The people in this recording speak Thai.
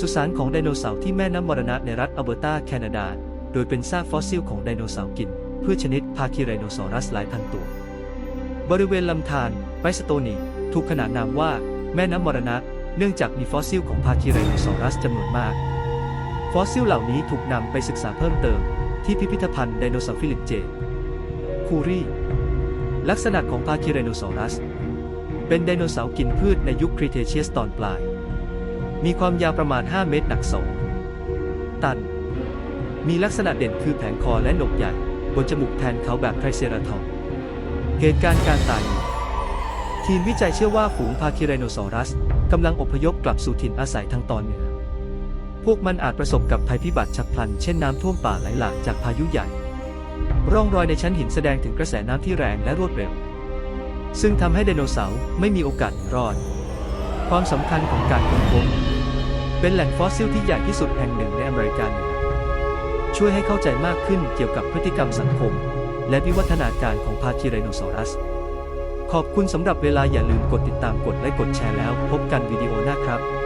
สุสานของไดโนเสาร์ที่แม่น้ำมรณะในรัฐอัลเบอร์ตาแคนาดา โดยเป็นซากฟอสซิลของไดโนเสาร์กินพืชชนิดพาคิไรโนซอรัสหลายพันตัว บริเวณลำธารไบสโตนีถูกขนานนามว่าแม่น้ำมรณะ เนื่องจากมีฟอสซิลของพาคิไรโนซอรัสจำนวนมาก ฟอสซิลเหล่านี้ถูกนำไปศึกษาเพิ่มเติม ที่พิพิธภัณฑ์ไดโนเสาร์ฟิลิปเจ คูรีลักษณะของพาคิไรโนซอรัส เป็นไดโนเสาร์กินพืชในยุคครีเทเชียสตอนปลาย มีความยาวประมาณ 5 เมตรหนัก 2 ตัน มีลักษณะเด่นคือแผงคอและหนกใหญ่ บนจมูกแทนเขาแบบไทรเซราทอปเหตุการณ์การตายทีมวิจัยเชื่อว่าฝูงพาคิไรโนซอรัสกำลังอพยพกลับสู่ถิ่นอาศัยทางตอนเหนือ พวกมันอาจประสบกับภัยพิบัติฉับพลัน เช่นน้ำท่วมป่าไหลหลากจากพายุใหญ่ ร่องรอยในชั้นหินแสดงถึงกระแสน้ำที่แรงและรวดเร็ว ซึ่งทำให้ไดโนเสาร์ไม่มีโอกาสรอด ความสำคัญของการค้นพบเป็นแหล่งฟอสซิลที่ใหญ่ที่สุดแห่งหนึ่งในอเมริกาเหนือช่วยให้เข้าใจมากขึ้นเกี่ยวกับพฤติกรรมสังคม และวิวัฒนาการของพาทิไรโนซอรัส ขอบคุณสำหรับเวลาอย่าลืมกดติดตามกดไลค์กดแชร์แล้ว พบกันวิดีโอหน้าครับ